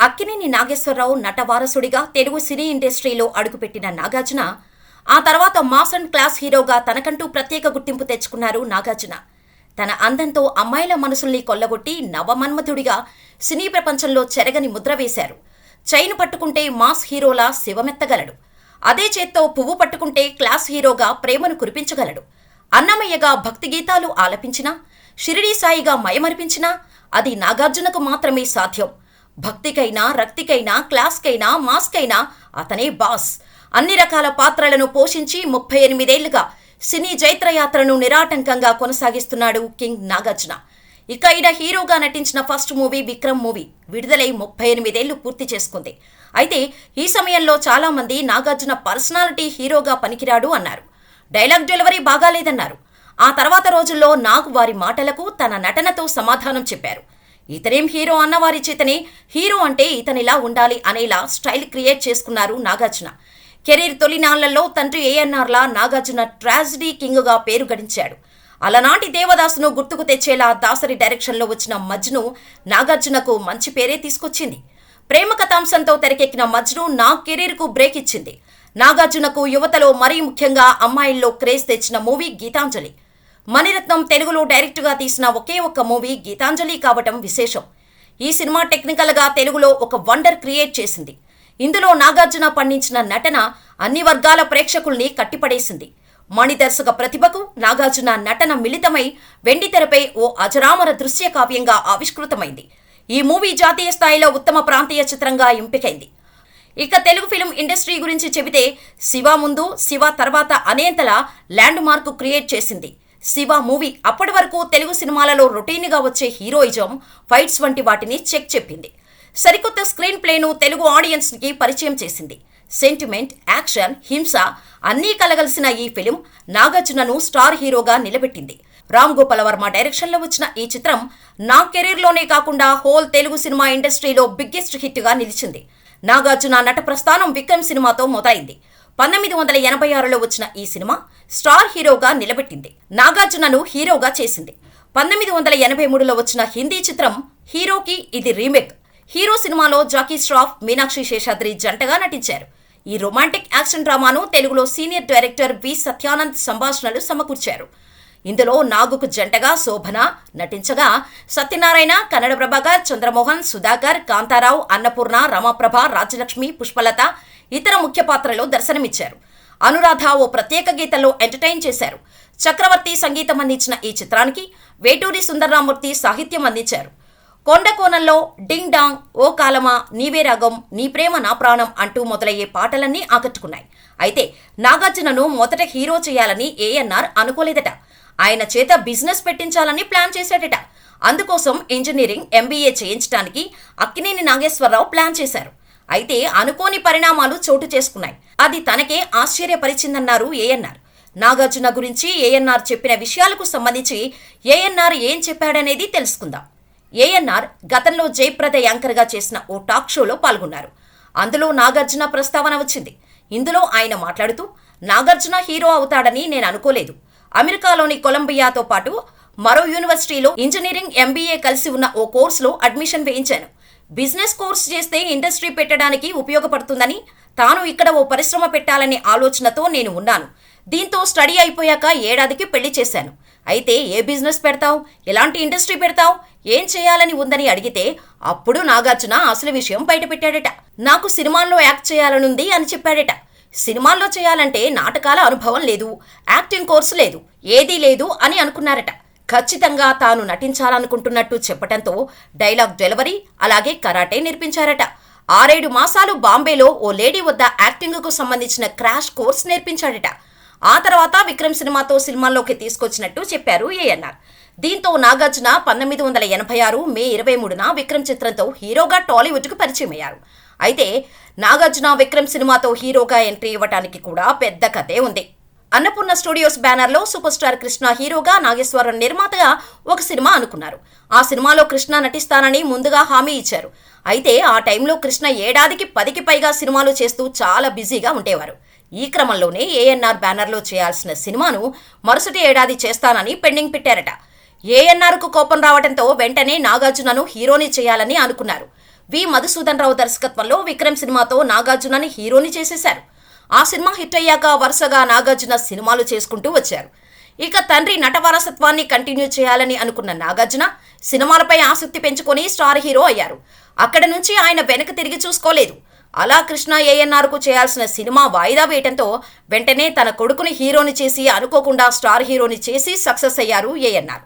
అక్కినేని నాగేశ్వరరావు నటవారసుడిగా తెలుగు సినీ ఇండస్ట్రీలో అడుగుపెట్టిన నాగార్జున ఆ తర్వాత మాస్ అండ్ క్లాస్ హీరోగా తనకంటూ ప్రత్యేక గుర్తింపు తెచ్చుకున్నారు నాగార్జున. తన అందంతో అమ్మాయిల మనసుల్ని కొల్లగొట్టి నవమన్మధుడిగా సినీ ప్రపంచంలో చెరగని ముద్ర వేశారు. చైన్ పట్టుకుంటే మాస్ హీరోలా శివమెత్తగలడు. అదే చేత్తో పువ్వు పట్టుకుంటే క్లాస్ హీరోగా ప్రేమను కురిపించగలడు. అన్నమయ్యగా భక్తి గీతాలు ఆలపించినా షిరిడీ సాయిగా మయమరిపించినా అది నాగార్జునకు మాత్రమే సాధ్యం. భక్తికైనా రక్తికైనా క్లాస్కైనా మాస్కైనా అతనే బాస్. అన్ని రకాల పాత్రలను పోషించి ముప్పై ఎనిమిదేళ్ళుగా సినీ జైత్రయాత్రను నిరాటంకంగా కొనసాగిస్తున్నాడు కింగ్ నాగార్జున. ఇక ఈయన హీరోగా నటించిన ఫస్ట్ మూవీ విక్రమ్ మూవీ విడుదలై ముప్పై ఎనిమిదేళ్ళు పూర్తి చేసుకుంది. అయితే ఈ సమయంలో చాలామంది నాగార్జున పర్సనాలిటీ హీరోగా పనికిరాడు అన్నారు. డైలాగ్ డెలివరీ బాగాలేదన్నారు. ఆ తర్వాత రోజుల్లో నాగ్ వారి మాటలకు తన నటనతో సమాధానం చెప్పారు. ఇతనేం హీరో అన్నవారి చేతనే హీరో అంటే ఇతనిలా ఉండాలి అనేలా స్టైల్ క్రియేట్ చేసుకున్నారు నాగార్జున. కెరీర్ తొలినాళ్ళలో తండ్రి ఏఎన్ఆర్లా నాగార్జున ట్రాజిడీ కింగ్గా పేరు గడించాడు. అలనాటి దేవదాసును గుర్తుకు తెచ్చేలా దాసరి డైరెక్షన్లో వచ్చిన మజ్ను నాగార్జునకు మంచి పేరే తీసుకొచ్చింది. ప్రేమ కథాంశంతో తెరకెక్కిన మజ్ను నా కెరీర్కు బ్రేక్ ఇచ్చింది. నాగార్జునకు యువతలో మరీ ముఖ్యంగా అమ్మాయిల్లో క్రేజ్ తెచ్చిన మూవీ గీతాంజలి. మణిరత్నం తెలుగులో డైరెక్ట్గా తీసిన ఒకే ఒక్క మూవీ గీతాంజలి కావటం విశేషం. ఈ సినిమా టెక్నికల్గా తెలుగులో ఒక వండర్ క్రియేట్ చేసింది. ఇందులో నాగార్జున పండించిన నటన అన్ని వర్గాల ప్రేక్షకుల్ని కట్టిపడేసింది. మణిదర్శక ప్రతిభకు నాగార్జున నటన మిళితమై వెండితెరపై ఓ అజరామర దృశ్య కావ్యంగా ఆవిష్కృతమైంది. ఈ మూవీ జాతీయ స్థాయిలో ఉత్తమ ప్రాంతీయ చిత్రంగా ఎంపికైంది. ఇక తెలుగు ఫిలిం ఇండస్ట్రీ గురించి చెబితే శివ ముందు శివ తర్వాత అనేంతలా ల్యాండ్ మార్కు క్రియేట్ చేసింది. శివ మూవీ అప్పటి వరకు తెలుగు సినిమాలలో రొటీన్గా వచ్చే హీరోయిజం ఫైట్స్ వంటి వాటిని చెక్ చెప్పింది. సరికొత్త స్క్రీన్ ప్లేను తెలుగు ఆడియన్స్కి పరిచయం చేసింది. సెంటిమెంట్ యాక్షన్ హింస అన్నీ కలగలిసిన ఈ ఫిలిం నాగార్జునను స్టార్ హీరోగా నిలబెట్టింది. రామ్ గోపాల్ వర్మ డైరెక్షన్లో వచ్చిన ఈ చిత్రం నా కెరీర్లోనే కాకుండా హోల్ తెలుగు సినిమా ఇండస్ట్రీలో బిగ్గెస్ట్ హిట్గా నిలిచింది. నాగార్జున నట ప్రస్థానం విక్రమ్ సినిమాతో మొదలైంది. పంతొమ్మిది వందల ఎనభై ఆరులో వచ్చిన ఈ సినిమా స్టార్ హీరోగా నిలబెట్టింది. నాగార్జునను హీరోగా చేసింది. పంతొమ్మిది వందల ఎనభై మూడులో వచ్చిన హిందీ చిత్రం హీరోకి ఇది రీమేక్. హీరో సినిమాలో జాకీ ష్రాఫ్ మీనాక్షి శేషాద్రి జంటగా నటించారు. ఈ రొమాంటిక్ యాక్షన్ డ్రామాను తెలుగులో సీనియర్ డైరెక్టర్ వి సత్యానంద్ సంభాషణలు సమకూర్చారు. ఇందులో నాగుకు జంటగా శోభన నటించగా సత్యనారాయణ కన్నడ ప్రభాకర్ చంద్రమోహన్ సుధాకర్ కాంతారావు అన్నపూర్ణ రమాప్రభ రాజలక్ష్మి పుష్పలత ఇతర ముఖ్య పాత్రలో దర్శనమిచ్చారు. అనురాధ ఓ ప్రత్యేక గీతంలో ఎంటర్టైన్ చేశారు. చక్రవర్తి సంగీతం అందించిన ఈ చిత్రానికి వేటూరి సుందరరామూర్తి సాహిత్యం అందించారు. కొండ కోణంలో డింగ్ డాంగ్ ఓ కాలమా నీవే రాగం నీ ప్రేమ నా ప్రాణం అంటూ మొదలయ్యే పాటలన్నీ ఆకట్టుకున్నాయి. అయితే నాగార్జునను మొదట హీరో చేయాలని ఏఎన్ఆర్ అనుకోలేదట. ఆయన చేత బిజినెస్ పెట్టించాలని ప్లాన్ చేశాడట. అందుకోసం ఇంజనీరింగ్ ఎంబీఏ చేయించడానికి అక్కినేని నాగేశ్వరరావు ప్లాన్ చేశారు. అయితే అనుకోని పరిణామాలు చోటు చేసుకున్నాయి. అది తనకే ఆశ్చర్యపరిచిందన్నారు ఏఎన్ఆర్. నాగార్జున గురించి ఏఎన్ఆర్ చెప్పిన విషయాలకు సంబంధించి ఏఎన్ఆర్ ఏం చెప్పాడనేది తెలుసుకుందాం. ఏఎన్ఆర్ గతంలో జయప్రద యాంకర్గా చేసిన ఓ టాక్ షోలో పాల్గొన్నారు. అందులో నాగార్జున ప్రస్తావన వచ్చింది. ఇందులో ఆయన మాట్లాడుతూ నాగార్జున హీరో అవుతాడని నేను అనుకోలేదు. అమెరికాలోని కొలంబియాతో పాటు మరో యూనివర్సిటీలో ఇంజనీరింగ్ ఎంబీఏ కలిసి ఉన్న ఓ కోర్సులో అడ్మిషన్ వేయించాను. బిజినెస్ కోర్స్ చేస్తే ఇండస్ట్రీ పెట్టడానికి ఉపయోగపడుతుందని తాను ఇక్కడ ఓ పరిశ్రమ పెట్టాలనే ఆలోచనతో నేను ఉన్నాను. దీంతో స్టడీ అయిపోయాక ఏడాదికి పెళ్ళి చేశాను. అయితే ఏ బిజినెస్ పెడతావు? ఎలాంటి ఇండస్ట్రీ పెడతావు? ఏం చేయాలని ఉందని అడిగితే అప్పుడు నాగార్జున అసలు విషయం బయటపెట్టాడట. నాకు సినిమాల్లో యాక్ట్ చేయాలనుంది అని చెప్పాడట. సినిమాల్లో చేయాలంటే నాటకాల అనుభవం లేదు యాక్టింగ్ కోర్సు లేదు ఏదీ లేదు అని అనుకున్నారట. ఖచ్చితంగా తాను నటించాలనుకుంటున్నట్టు చెప్పటంతో డైలాగ్ డెలివరీ అలాగే కరాటే నేర్పించారట. ఆరేడు మాసాలు బాంబేలో ఓ లేడీ వద్ద యాక్టింగ్కు సంబంధించిన క్రాష్ కోర్స్ నేర్పించాడట. ఆ తర్వాత విక్రమ్ సినిమాతో సినిమాల్లోకి తీసుకొచ్చినట్టు చెప్పారు ఏఎన్ఆర్. దీంతో నాగార్జున పంతొమ్మిది వందల ఎనభై ఆరు మే ఇరవై మూడున విక్రమ్ చిత్రంతో హీరోగా టాలీవుడ్కు పరిచయం అయ్యారు. అయితే నాగార్జున విక్రమ్ సినిమాతో హీరోగా ఎంట్రీ ఇవ్వటానికి కూడా పెద్ద కథే ఉంది. అన్నపూర్ణ స్టూడియోస్ బ్యానర్లో సూపర్ స్టార్ కృష్ణ హీరోగా నాగేశ్వరం నిర్మాతగా ఒక సినిమా అనుకున్నారు. ఆ సినిమాలో కృష్ణ నటిస్తానని ముందుగా హామీ ఇచ్చారు. అయితే ఆ టైంలో కృష్ణ ఏడాదికి పదికి పైగా సినిమాలు చేస్తూ చాలా బిజీగా ఉండేవారు. ఈ క్రమంలోనే ఏఎన్ఆర్ బ్యానర్లో చేయాల్సిన సినిమాను మరుసటి ఏడాది చేస్తానని పెండింగ్ పెట్టారట. ఏఎన్ఆర్కు కోపం రావడంతో వెంటనే నాగార్జునను హీరోని చేయాలని అనుకున్నారు. వి. మధుసూదన్ రావు దర్శకత్వంలో విక్రమ్ సినిమాతో నాగార్జునని హీరోని చేసేశారు. ఆ సినిమా హిట్ అయ్యాక వరుసగా నాగార్జున సినిమాలు చేసుకుంటూ వచ్చారు. ఇక తండ్రి నట వారసత్వాన్ని కంటిన్యూ చేయాలని అనుకున్న నాగార్జున సినిమాలపై ఆసక్తి పెంచుకొని స్టార్ హీరో అయ్యారు. అక్కడ నుంచి ఆయన వెనక్కి తిరిగి చూసుకోలేదు. అలా కృష్ణ ఏఎన్ఆర్కు చేయాల్సిన సినిమా వాయిదా వేయటంతో వెంటనే తన కొడుకుని హీరోని చేసి అనుకోకుండా స్టార్ హీరోని చేసి సక్సెస్ అయ్యారు ఏఎన్ఆర్.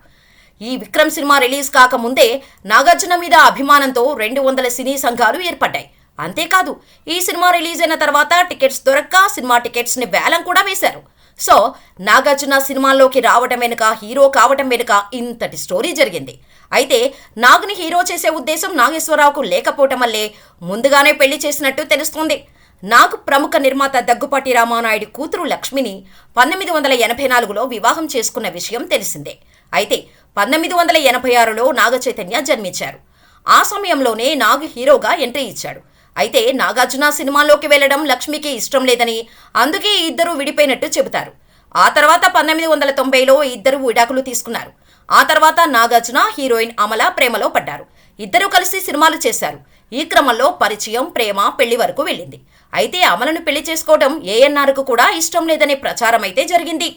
ఈ విక్రమ్ సినిమా రిలీజ్ కాకముందే నాగార్జున మీద అభిమానంతో రెండు వందల సినీ సంఘాలు ఏర్పడ్డాయి. అంతేకాదు ఈ సినిమా రిలీజ్ అయిన తర్వాత టికెట్స్ దొరక్క సినిమా టికెట్స్ని వేలం కూడా వేశారు. సో నాగార్జున సినిమాల్లోకి రావటం వెనుక హీరో కావటం వెనుక ఇంతటి స్టోరీ జరిగింది. అయితే నాగుని హీరో చేసే ఉద్దేశం నాగేశ్వరరావుకు లేకపోవటం వల్లే ముందుగానే పెళ్ళి చేసినట్టు తెలుస్తోంది. నాగ్ ప్రముఖ నిర్మాత దగ్గుపాటి రామానాయుడు కూతురు లక్ష్మిని పంతొమ్మిది వందల ఎనభై నాలుగులో వివాహం చేసుకున్న విషయం తెలిసిందే. అయితే పంతొమ్మిది వందల ఎనభై ఆరులో నాగ చైతన్య జన్మించారు. ఆ సమయంలోనే నాగ్ హీరోగా ఎంట్రీ ఇచ్చాడు. అయితే నాగార్జున సినిమాలోకి వెళ్ళడం లక్ష్మికి ఇష్టం లేదని అందుకే ఇద్దరూ ఇద్దరు విడిపోయినట్టు చెబుతారు. ఆ తర్వాత పంతొమ్మిది వందల తొంభైలో ఇద్దరు విడాకులు తీసుకున్నారు. ఆ తర్వాత నాగార్జున హీరోయిన్ అమల ప్రేమలో పడ్డారు. ఇద్దరూ కలిసి సినిమాలు చేశారు. ఈ క్రమంలో పరిచయం ప్రేమ పెళ్ళి వరకు వెళ్ళింది. అయితే అమలను పెళ్ళి చేసుకోవడం ఏఎన్ఆర్కు కూడా ఇష్టం లేదనే ప్రచారం అయితే జరిగింది.